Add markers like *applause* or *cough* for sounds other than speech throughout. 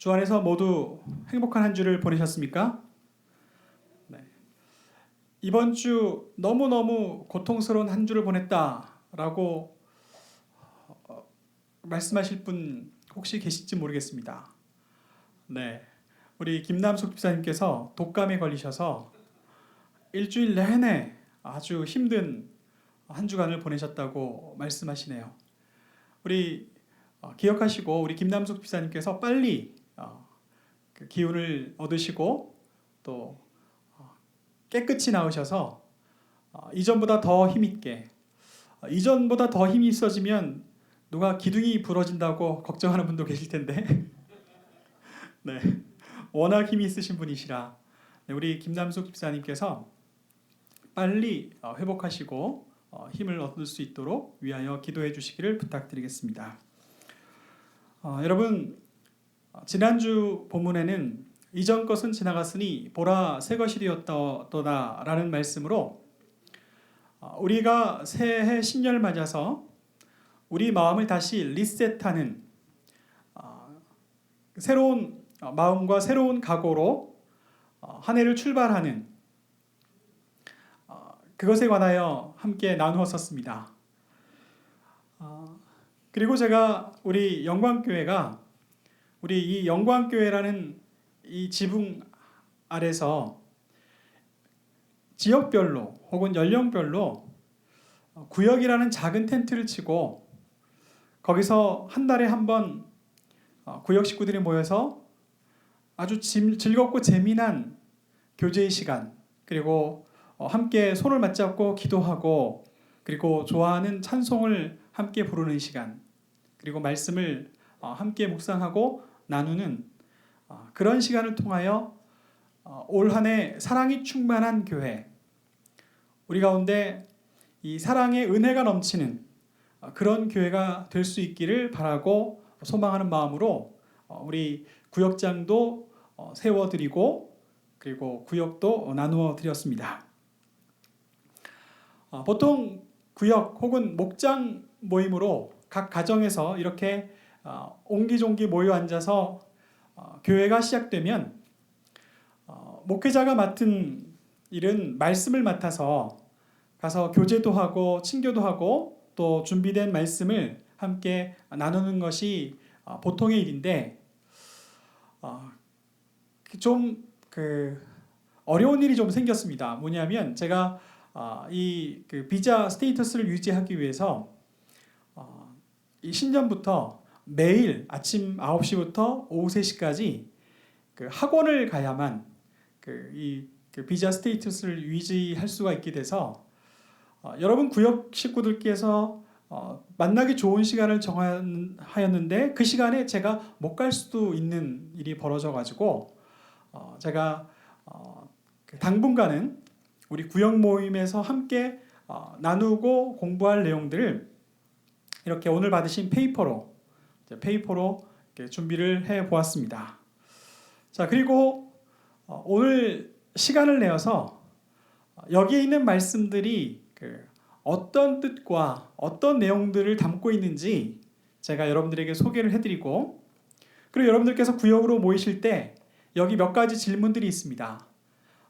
주 안에서 모두 행복한 한 주를 보내셨습니까? 네. 이번 주 너무너무 고통스러운 한 주를 보냈다라고 어, 말씀하실 분 혹시 계실지 모르겠습니다. 네. 우리 김남숙 집사님께서 독감에 걸리셔서 일주일 내내 아주 힘든 한 주간을 보내셨다고 말씀하시네요. 우리 어, 기억하시고 우리 김남숙 집사님께서 빨리 기운을 얻으시고 또 어, 깨끗이 나으셔서 어, 이전보다 더 힘있게 어, 이전보다 더 힘이 있어지면 누가 기둥이 부러진다고 걱정하는 분도 계실 텐데. *laughs* 네. 워낙 힘이 있으신 분이시라. 네, 우리 김남숙 집사님께서 빨리 어, 회복하시고 어, 힘을 얻을 수 있도록 위하여 기도해 주시기를 부탁드리겠습니다. 어, 여러분 어, 지난주 본문에는 이전 것은 지나갔으니 보라 새 것이 되었다라는 말씀으로 어, 우리가 새해 신년을 맞아서 우리 마음을 다시 리셋하는 어, 새로운 어, 마음과 새로운 각오로 어, 한 해를 출발하는 어, 그것에 관하여 함께 나누었었습니다. 어, 그리고 제가 우리 영광교회가 우리 이 영광교회라는 이 지붕 아래서 지역별로 혹은 연령별로 어, 구역이라는 작은 텐트를 치고 거기서 한 달에 한번 어, 구역 식구들이 모여서 아주 짐- 즐겁고 재미난 교제의 시간 그리고 어, 함께 손을 맞잡고 기도하고 그리고 좋아하는 찬송을 함께 부르는 시간 그리고 말씀을 어, 함께 묵상하고 나누는 어, 그런 시간을 통하여 어, 올한 해 사랑이 충만한 교회 우리 가운데 이 사랑의 은혜가 넘치는 어, 그런 교회가 될 수 있기를 바라고 소망하는 마음으로 어, 우리 구역장도 어, 세워드리고 그리고 구역도 나누어 드렸습니다. 어, 보통 구역 혹은 목장 모임으로 각 가정에서 이렇게 어, 옹기종기 모여 앉아서 어, 교회가 시작되면 어, 목회자가 맡은 일은 말씀을 맡아서 가서 교제도 하고 친교도 하고 또 준비된 말씀을 함께 나누는 것이 어, 보통의 일인데 어, 좀그 어려운 일이 좀 생겼습니다. 뭐냐면 제가 어, 이그 비자 스테이터스를 유지하기 위해서 어, 이 신년부터 매일 아침 9시부터 오후 3시까지 그 학원을 가야만 그 이 그 비자 스테이터스를 유지할 수가 있게 돼서 어, 여러분 구역 식구들께서 어, 만나기 좋은 시간을 정하였는데 그 시간에 제가 못 갈 수도 있는 일이 벌어져 가지고 어, 제가 어, 그 당분간은 우리 구역 모임에서 함께 어, 나누고 공부할 내용들을 이렇게 오늘 받으신 페이퍼로 페이퍼로 준비를 해 보았습니다. 자 그리고 어, 오늘 시간을 내어서 어, 여기에 있는 말씀들이 그 어떤 뜻과 어떤 내용들을 담고 있는지 제가 여러분들에게 소개를 해드리고 그리고 여러분들께서 구역으로 모이실 때 여기 몇 가지 질문들이 있습니다.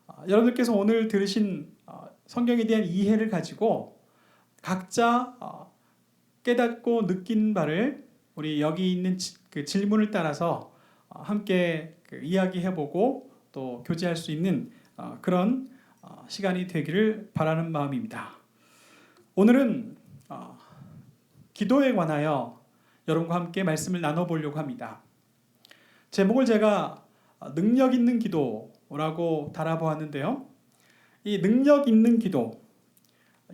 어, 여러분들께서 오늘 들으신 어, 성경에 대한 이해를 가지고 각자 어, 깨닫고 느낀 바를 우리 여기 있는 지- 그 질문을 따라서 어, 함께 그 이야기해보고 또 교제할 수 있는 어, 그런 어, 시간이 되기를 바라는 마음입니다. 오늘은 어, 기도에 관하여 여러분과 함께 말씀을 나눠보려고 합니다. 제목을 제가 어, 능력 있는 기도라고 달아보았는데요. 이 능력 있는 기도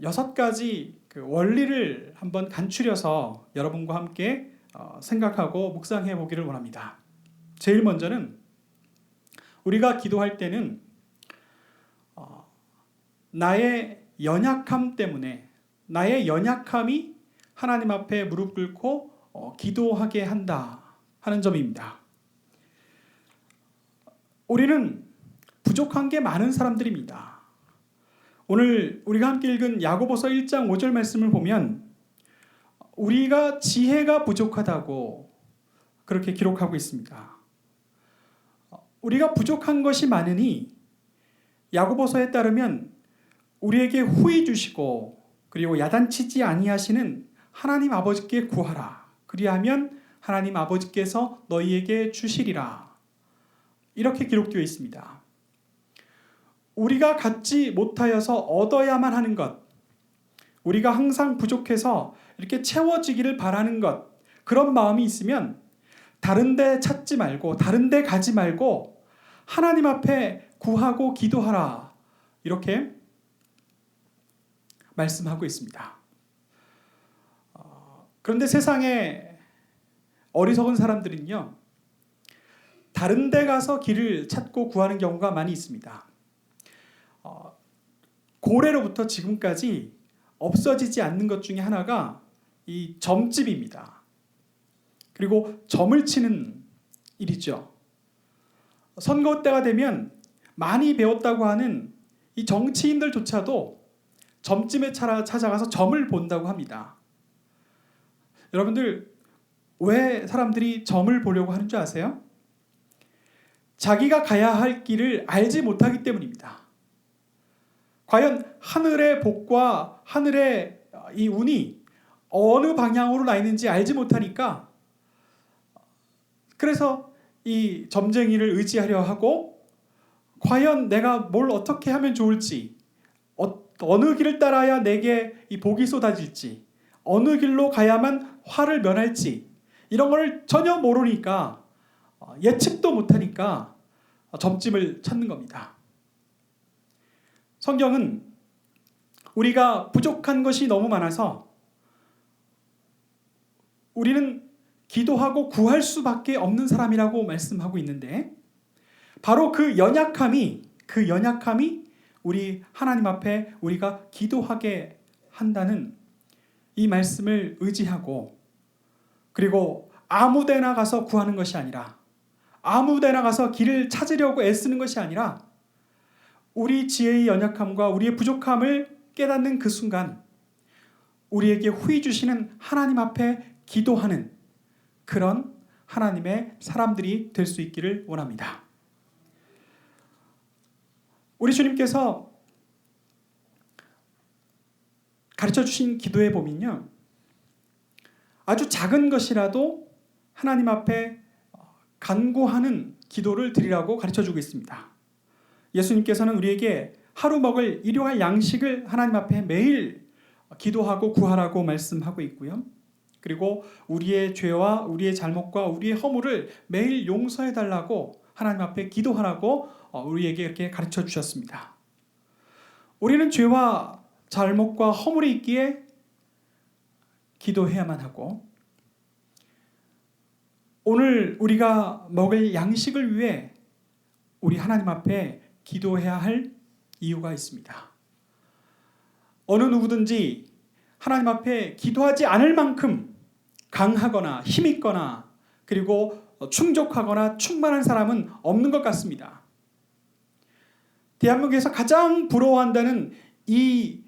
여섯 가지 그 원리를 한번 간추려서 여러분과 함께 어, 생각하고 묵상해 보기를 원합니다. 제일 먼저는 우리가 기도할 때는 어, 나의 연약함 때문에 나의 연약함이 하나님 앞에 무릎 꿇고 어, 기도하게 한다 하는 점입니다. 우리는 부족한 게 많은 사람들입니다. 오늘 우리가 함께 읽은 야고보서 1장 5절 말씀을 보면 우리가 지혜가 부족하다고 그렇게 기록하고 있습니다. 우리가 부족한 것이 많으니 야고보서에 따르면 우리에게 후히 주시고 그리고 야단치지 아니하시는 하나님 아버지께 구하라. 그리하면 하나님 아버지께서 너희에게 주시리라. 이렇게 기록되어 있습니다. 우리가 갖지 못하여서 얻어야만 하는 것, 우리가 항상 부족해서 이렇게 채워지기를 바라는 것, 그런 마음이 있으면 다른 데 찾지 말고, 다른 데 가지 말고, 하나님 앞에 구하고 기도하라. 이렇게 말씀하고 있습니다. 어, 그런데 세상에 어리석은 사람들은요, 다른 데 가서 길을 찾고 구하는 경우가 많이 있습니다. 어, 고래로부터 지금까지 없어지지 않는 것 중에 하나가 이 점집입니다. 그리고 점을 치는 일이죠. 선거 때가 되면 많이 배웠다고 하는 이 정치인들조차도 점집에 찾아가서 점을 본다고 합니다. 여러분들 왜 사람들이 점을 보려고 하는 줄 아세요? 자기가 가야 할 길을 알지 못하기 때문입니다. 과연 하늘의 복과 하늘의 이 운이 어느 방향으로 나 있는지 알지 못하니까 그래서 이 점쟁이를 의지하려 하고 과연 내가 뭘 어떻게 하면 좋을지 어, 느 길을 따라야 내게 이 복이 쏟아질지 어느 길로 가야만 화를 면할지 이런 걸 전혀 모르니까 어, 예측도 못하니까 점집을 찾는 겁니다. 성경은 우리가 부족한 것이 너무 많아서 우리는 기도하고 구할 수밖에 없는 사람이라고 말씀하고 있는데 바로 그 연약함이 그 연약함이 우리 하나님 앞에 우리가 기도하게 한다는 이 말씀을 의지하고 그리고 아무 데나 가서 구하는 것이 아니라 아무 데나 가서 길을 찾으려고 애쓰는 것이 아니라 우리 지혜의 연약함과 우리의 부족함을 깨닫는 그 순간 우리에게 후히 주시는 하나님 앞에 기도하는 그런 하나님의 사람들이 될 수 있기를 원합니다. 우리 주님께서 가르쳐 주신 기도에 보면요. 아주 작은 것이라도 하나님 앞에 간구하는 기도를 드리라고 가르쳐 주고 있습니다. 예수님께서는 우리에게 하루 먹을 일용할 양식을 하나님 앞에 매일 기도하고 구하라고 말씀하고 있고요. 그리고 우리의 죄와 우리의 잘못과 우리의 허물을 매일 용서해 달라고 하나님 앞에 기도하라고 어, 우리에게 이렇게 가르쳐 주셨습니다. 우리는 죄와 잘못과 허물이 있기에 기도해야만 하고 오늘 우리가 먹을 양식을 위해 우리 하나님 앞에 기도해야 할 이유가 있습니다. 어느 누구든지 하나님 앞에 기도하지 않을 만큼 강하거나 힘있거나 그리고 충족하거나 충만한 사람은 없는 것 같습니다. 대한민국에서 가장 부러워한다는 이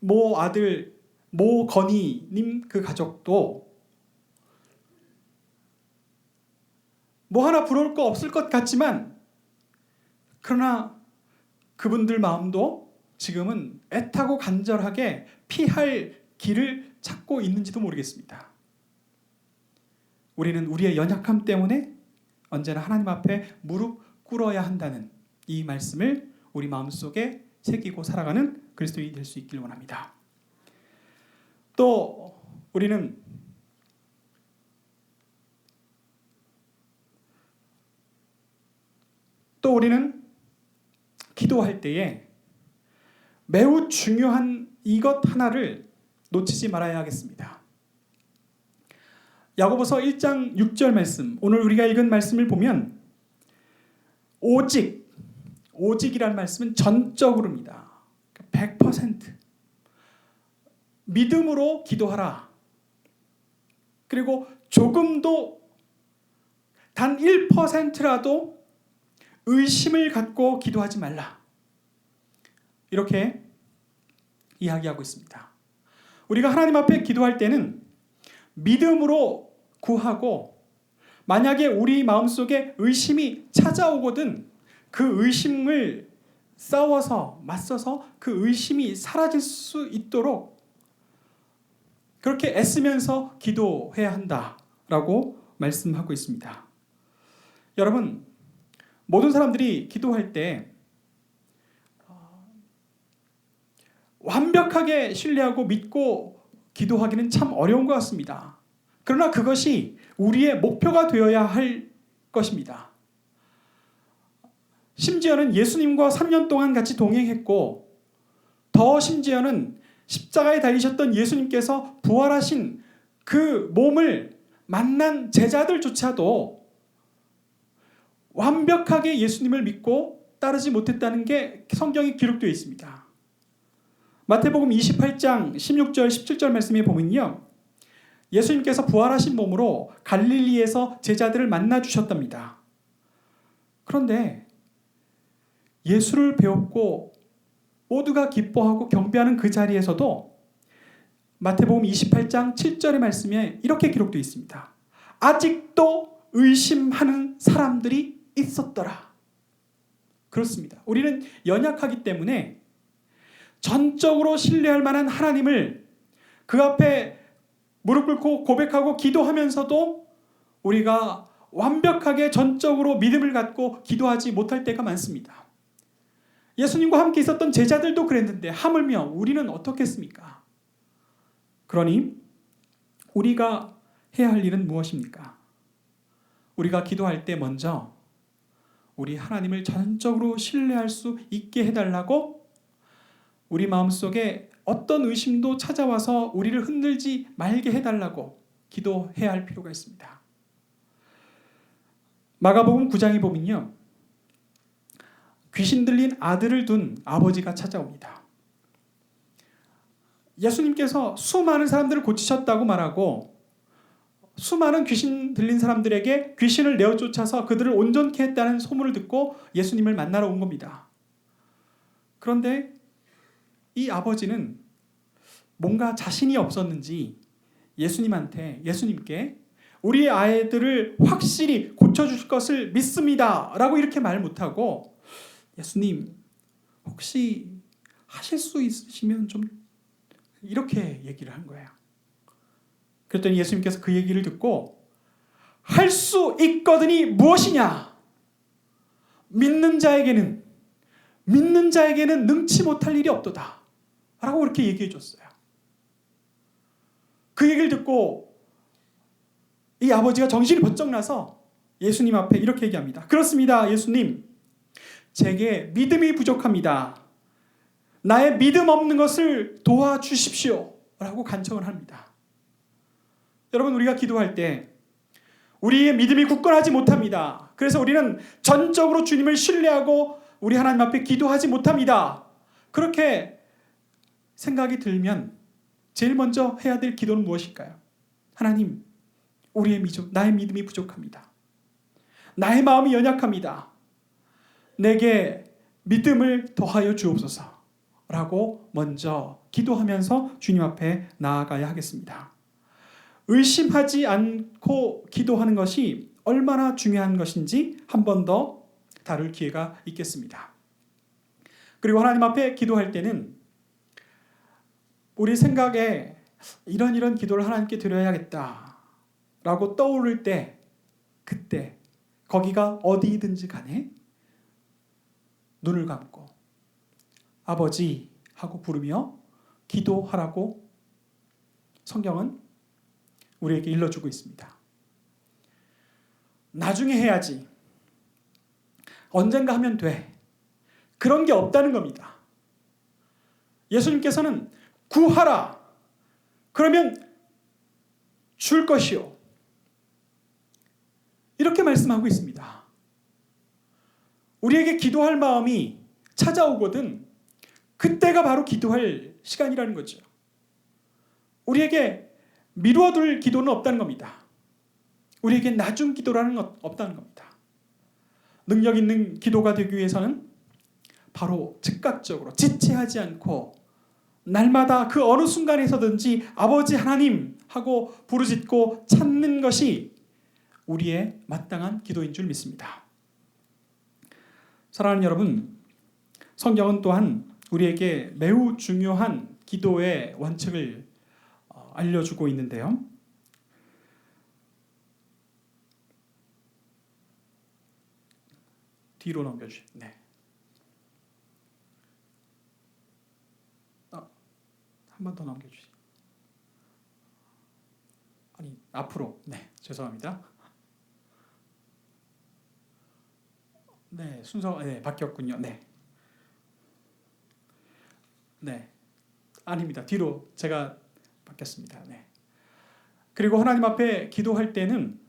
모 아들 모 건희님 그 가족도 뭐 하나 부러울 거 없을 것 같지만 그러나 그분들 마음도 지금은 애타고 간절하게 피할 길을 찾고 있는지도 모르겠습니다. 우리는 우리의 연약함 때문에 언제나 하나님 앞에 무릎 꿇어야 한다는 이 말씀을 우리 마음속에 새기고 살아가는 그리스도인이 될 수 있길 원합니다. 또 우리는 또 우리는 기도할 때에 매우 중요한 이것 하나를 놓치지 말아야 하겠습니다. 야고보서 1장 6절 말씀. 오늘 우리가 읽은 말씀을 보면 오직 오직이라는 말씀은 전적으로입니다. 100% 믿음으로 기도하라. 그리고 조금도 단 1%라도 의심을 갖고 기도하지 말라. 이렇게 이야기하고 있습니다. 우리가 하나님 앞에 기도할 때는 믿음으로 구하고 만약에 우리 마음속에 의심이 찾아오거든 그 의심을 싸워서 맞서서 그 의심이 사라질 수 있도록 그렇게 애쓰면서 기도해야 한다라고 말씀하고 있습니다. 여러분 모든 사람들이 기도할 때 어, 완벽하게 신뢰하고 믿고 기도하기는 참 어려운 것 같습니다. 그러나 그것이 우리의 목표가 되어야 할 것입니다. 심지어는 예수님과 3년 동안 같이 동행했고 더 심지어는 십자가에 달리셨던 예수님께서 부활하신 그 몸을 만난 제자들조차도 완벽하게 예수님을 믿고 따르지 못했다는 게 성경에 기록되어 있습니다. 마태복음 28장 16절 17절 말씀에 보면요. 예수님께서 부활하신 몸으로 갈릴리에서 제자들을 만나 주셨답니다. 그런데 예수를 배웠고 모두가 기뻐하고 경배하는 그 자리에서도 마태복음 28장 7절의 말씀에 이렇게 기록되어 있습니다. 아직도 의심하는 사람들이 있었더라. 그렇습니다. 우리는 연약하기 때문에 전적으로 신뢰할 만한 하나님을 그 앞에 무릎 꿇고 고백하고 기도하면서도 우리가 완벽하게 전적으로 믿음을 갖고 기도하지 못할 때가 많습니다. 예수님과 함께 있었던 제자들도 그랬는데 하물며 우리는 어떻겠습니까? 그러니 우리가 해야 할 일은 무엇입니까? 우리가 기도할 때 먼저 우리 하나님을 전적으로 신뢰할 수 있게 해달라고 우리 마음속에 어떤 의심도 찾아와서 우리를 흔들지 말게 해달라고 기도해야 할 필요가 있습니다. 마가복음 9장에 보면요. 귀신 들린 아들을 둔 아버지가 찾아옵니다. 예수님께서 수많은 사람들을 고치셨다고 말하고 수많은 귀신 들린 사람들에게 귀신을 내어 쫓아서 그들을 온전케 했다는 소문을 듣고 예수님을 만나러 온 겁니다. 그런데 이 아버지는 뭔가 자신이 없었는지 예수님한테 예수님께 우리 아이들을 확실히 고쳐주실 것을 믿습니다. 라고 이렇게 말 못하고 예수님 혹시 하실 수 있으시면 좀 이렇게 얘기를 한 거예요. 그랬더니 예수님께서 그 얘기를 듣고 할 수 있거든이 무엇이냐? 믿는 자에게는 믿는 자에게는 능치 못할 일이 없도다. 라고 그렇게 얘기해 줬어요. 그 얘기를 듣고 이 아버지가 정신이 번쩍 나서 예수님 앞에 이렇게 얘기합니다. 그렇습니다. 예수님. 제게 믿음이 부족합니다. 나의 믿음 없는 것을 도와주십시오. 라고 간청을 합니다. 여러분, 우리가 기도할 때 우리의 믿음이 굳건하지 못합니다. 그래서 우리는 전적으로 주님을 신뢰하고 우리 하나님 앞에 기도하지 못합니다. 그렇게 생각이 들면 제일 먼저 해야 될 기도는 무엇일까요? 하나님, 우리의 미조, 나의 믿음이 부족합니다. 나의 마음이 연약합니다. 내게 믿음을 더하여 주옵소서. 라고 먼저 기도하면서 주님 앞에 나아가야 하겠습니다. 의심하지 않고 기도하는 것이 얼마나 중요한 것인지 한 번 더 다룰 기회가 있겠습니다. 그리고 하나님 앞에 기도할 때는 우리 생각에 이런 이런 기도를 하나님께 드려야겠다 라고 떠오를 때 그때 거기가 어디든지 간에 눈을 감고 아버지 하고 부르며 기도하라고 성경은 우리에게 일러주고 있습니다. 나중에 해야지. 언젠가 하면 돼. 그런 게 없다는 겁니다. 예수님께서는 구하라. 그러면 줄 것이요. 이렇게 말씀하고 있습니다. 우리에게 기도할 마음이 찾아오거든 그때가 바로 기도할 시간이라는 거죠. 우리에게 미루어둘 기도는 없다는 겁니다. 우리에게 나중 기도라는 것 없다는 겁니다. 능력 있는 기도가 되기 위해서는 바로 즉각적으로 지체하지 않고 날마다 그 어느 순간에서든지 아버지 하나님 하고 부르짖고 찾는 것이 우리의 마땅한 기도인 줄 믿습니다. 사랑하는 여러분, 성경은 또한 우리에게 매우 중요한 기도의 원칙을 어, 알려주고 있는데요. 뒤로 넘겨주세요. 네. 아, 한 번 더 넘겨주세요. 아니 앞으로. 네, 죄송합니다. 네, 순서 네 바뀌었군요. 네. 네. 아닙니다. 뒤로 제가 바뀌었습니다. 네. 그리고 하나님 앞에 기도할 때는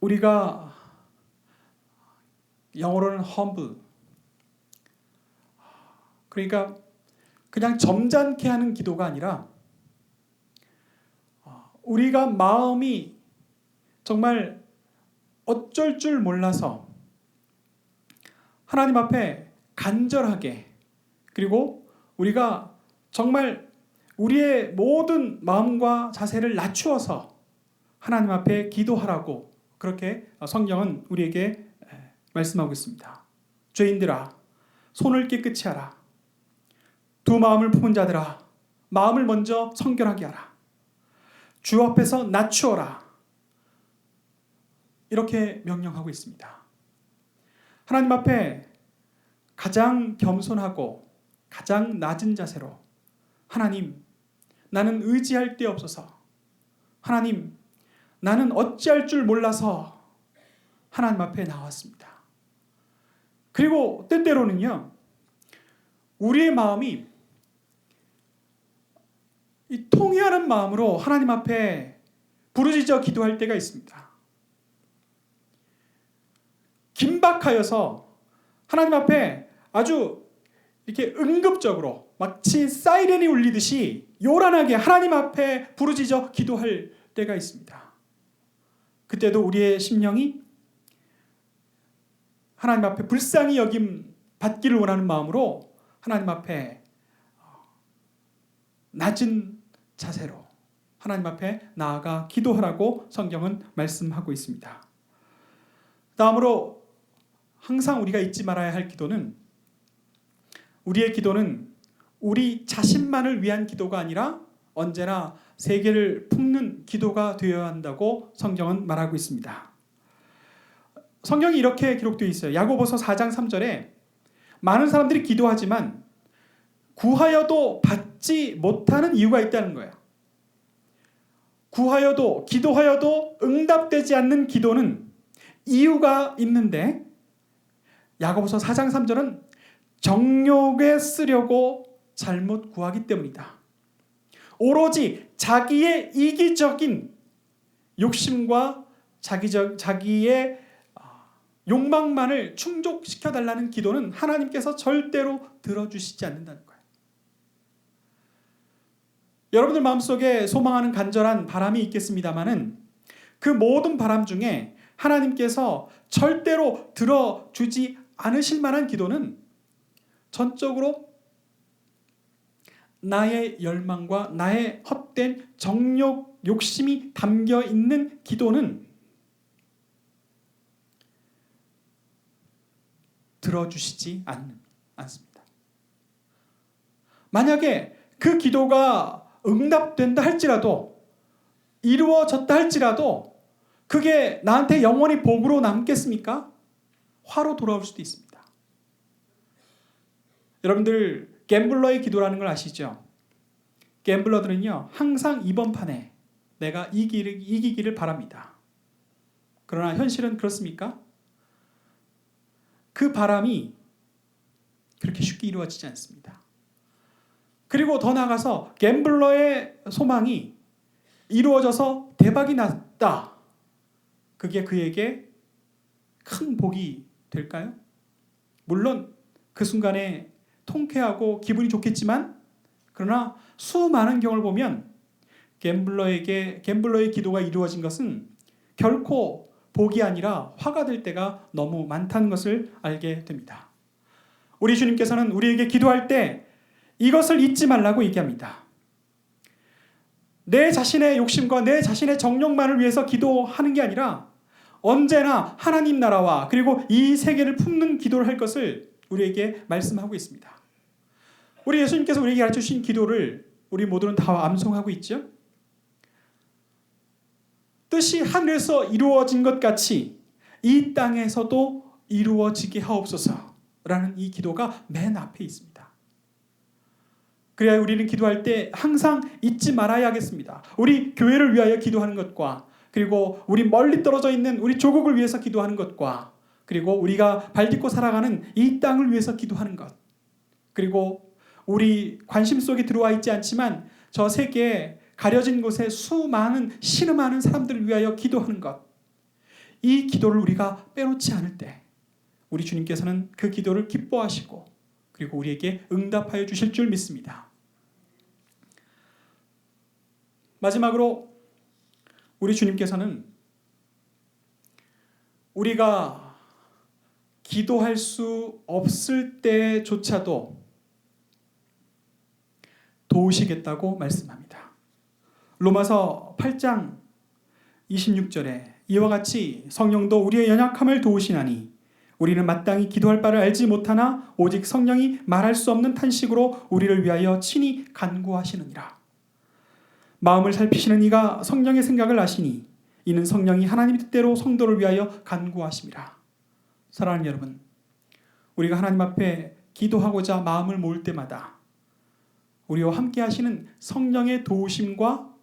우리가 영어로는 humble 그러니까 그냥 점잖게 하는 기도가 아니라 우리가 마음이 정말 어쩔 줄 몰라서 하나님 앞에 간절하게 그리고 우리가 정말 우리의 모든 마음과 자세를 낮추어서 하나님 앞에 기도하라고 그렇게 성경은 우리에게 말씀하고 있습니다. 죄인들아 손을 깨끗이 하라. 두 마음을 품은 자들아 마음을 먼저 성결하게 하라. 주 앞에서 낮추어라. 이렇게 명령하고 있습니다. 하나님 앞에 가장 겸손하고 가장 낮은 자세로 하나님 나는 의지할 데 없어서 하나님 나는 어찌할 줄 몰라서 하나님 앞에 나왔습니다. 그리고 때때로는요 우리의 마음이 이 통회하는 마음으로 하나님 앞에 부르짖어 기도할 때가 있습니다. 긴박하여서 하나님 앞에 아주 이렇게 응급적으로 마치 사이렌이 울리듯이 요란하게 하나님 앞에 부르짖어 기도할 때가 있습니다. 그때도 우리의 심령이 하나님 앞에 불쌍히 여김 받기를 원하는 마음으로 하나님 앞에 낮은 자세로 하나님 앞에 나아가 기도하라고 성경은 말씀하고 있습니다. 다음으로 항상 우리가 잊지 말아야 할 기도는 우리의 기도는 우리 자신만을 위한 기도가 아니라 언제나 세계를 품는 기도가 되어야 한다고 성경은 말하고 있습니다. 성경이 이렇게 기록되어 있어요. 야고보서 4장 3절에 많은 사람들이 기도하지만 구하여도 받 지 못하는 이유가 있다는 거예요. 구하여도 기도하여도 응답되지 않는 기도는 이유가 있는데 야고보서 4장 3절은 정욕에 쓰려고 잘못 구하기 때문이다. 오로지 자기의 이기적인 욕심과 자기적 자기의 아, 욕망만을 충족시켜 달라는 기도는 하나님께서 절대로 들어주시지 거예요. 여러분들 마음속에 소망하는 간절한 바람이 있겠습니다만은 그 모든 바람 중에 하나님께서 절대로 들어주지 않으실 만한 기도는 전적으로 나의 열망과 나의 헛된 정욕 욕심이 담겨 있는 기도는 들어주시지 않, 않습니다. 만약에 그 기도가 응답된다 할지라도 이루어졌다 할지라도 그게 나한테 영원히 복으로 남겠습니까? 화로 돌아올 수도 있습니다. 여러분들 갬블러의 기도라는 걸 아시죠? 갬블러들은요 항상 이번 판에 내가 이기를, 이기기를 바랍니다. 그러나 현실은 그렇습니까? 그 바람이 그렇게 쉽게 이루어지지 않습니다. 그리고 더 나아가서 갬블러의 소망이 이루어져서 대박이 났다. 그게 그에게 큰 복이 될까요? 물론 그 순간에 통쾌하고 기분이 좋겠지만 그러나 수많은 경우를 보면 갬블러에게 갬블러의 기도가 이루어진 것은 결코 복이 아니라 화가 될 때가 너무 많다는 것을 알게 됩니다. 우리 주님께서는 우리에게 기도할 때 이것을 잊지 말라고 얘기합니다. 내 자신의 욕심과 내 자신의 정욕만을 위해서 기도하는 게 아니라 언제나 하나님 나라와 그리고 이 세계를 품는 기도를 할 것을 우리에게 말씀하고 있습니다. 우리 예수님께서 우리에게 가르쳐 주신 기도를 우리 모두는 다 암송하고 있죠. 뜻이 하늘에서 이루어진 것 같이 이 땅에서도 이루어지게 하옵소서라는 이 기도가 맨 앞에 있습니다. 그래야 우리는 기도할 때 항상 잊지 말아야 하겠습니다. 우리 교회를 위하여 기도하는 것과 그리고 우리 멀리 떨어져 있는 우리 조국을 위해서 기도하는 것과 그리고 우리가 발딛고 살아가는 이 땅을 위해서 기도하는 것 그리고 우리 관심 속에 들어와 있지 않지만 저 세계에 가려진 곳에 수많은 신음하는 사람들을 위하여 기도하는 것. 이 기도를 우리가 빼놓지 않을 때 우리 주님께서는 그 기도를 기뻐하시고 그리고 우리에게 응답하여 주실 줄 믿습니다. 마지막으로 우리 주님께서는 우리가 기도할 수 없을 때조차도 도우시겠다고 말씀합니다. 로마서 8장 26절에 이와 같이 성령도 우리의 연약함을 도우시나니 우리는 마땅히 기도할 바를 알지 못하나 오직 성령이 말할 수 없는 탄식으로 우리를 위하여 친히 간구하시느니라. 마음을 살피시는 이가 성령의 생각을 아시니 이는 성령이 하나님 뜻대로 성도를 위하여 간구하심이라. 사랑하는 여러분, 우리가 하나님 앞에 기도하고자 마음을 모을 때마다 우리와 함께 하시는 성령의 도우심과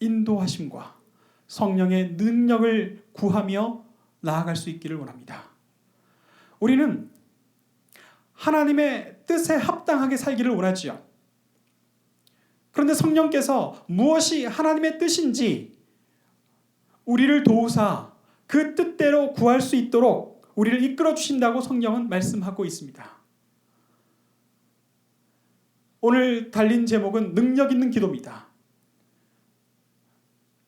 인도하심과 성령의 능력을 구하며 나아갈 수 있기를 원합니다. 우리는 하나님의 뜻에 합당하게 살기를 원하지요. 그런데 성령께서 무엇이 하나님의 뜻인지 우리를 도우사 그 뜻대로 구할 수 있도록 우리를 이끌어 주신다고 성령은 말씀하고 있습니다. 오늘 달린 제목은 능력 있는 기도입니다.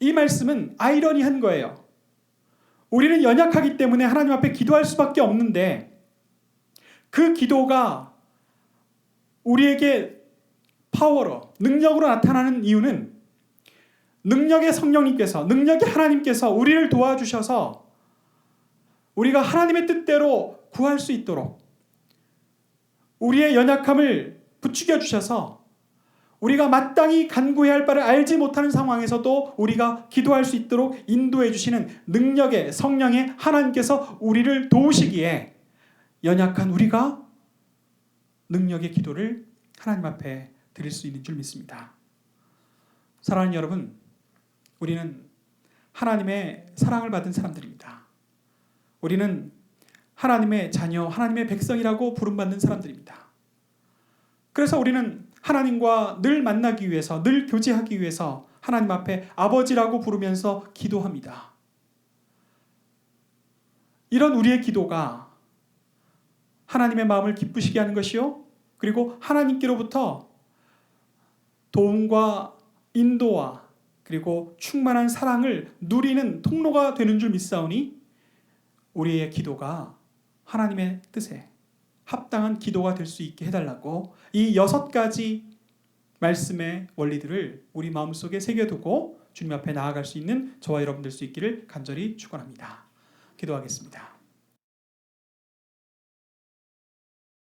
이 말씀은 아이러니한 거예요. 우리는 연약하기 때문에 하나님 앞에 기도할 수밖에 없는데 그 기도가 우리에게 파워로 능력으로 나타나는 이유는 능력의 성령님께서 능력의 하나님께서 우리를 도와주셔서 우리가 하나님의 뜻대로 구할 수 있도록 우리의 연약함을 부추겨 주셔서 우리가 마땅히 간구해야 할 바를 알지 못하는 상황에서도 우리가 기도할 수 있도록 인도해 주시는 능력의 성령의 하나님께서 우리를 도우시기에 연약한 우리가 능력의 기도를 하나님 앞에 드릴 수 있는 줄 믿습니다. 사랑하는 여러분, 우리는 하나님의 사랑을 받은 사람들입니다. 우리는 하나님의 자녀, 하나님의 백성이라고 부름받는 사람들입니다. 그래서 우리는 하나님과 늘 만나기 위해서, 늘 교제하기 위해서 하나님 앞에 아버지라고 부르면서 기도합니다. 이런 우리의 기도가 하나님의 마음을 기쁘시게 하는 것이요. 그리고 하나님께로부터 도움과 인도와 그리고 충만한 사랑을 누리는 통로가 되는 줄 믿사오니 우리의 기도가 하나님의 뜻에 합당한 기도가 될 수 있게 해달라고 이 여섯 가지 말씀의 원리들을 우리 마음속에 새겨두고 주님 앞에 나아갈 수 있는 저와 여러분들 수 있기를 간절히 축원합니다. 기도하겠습니다.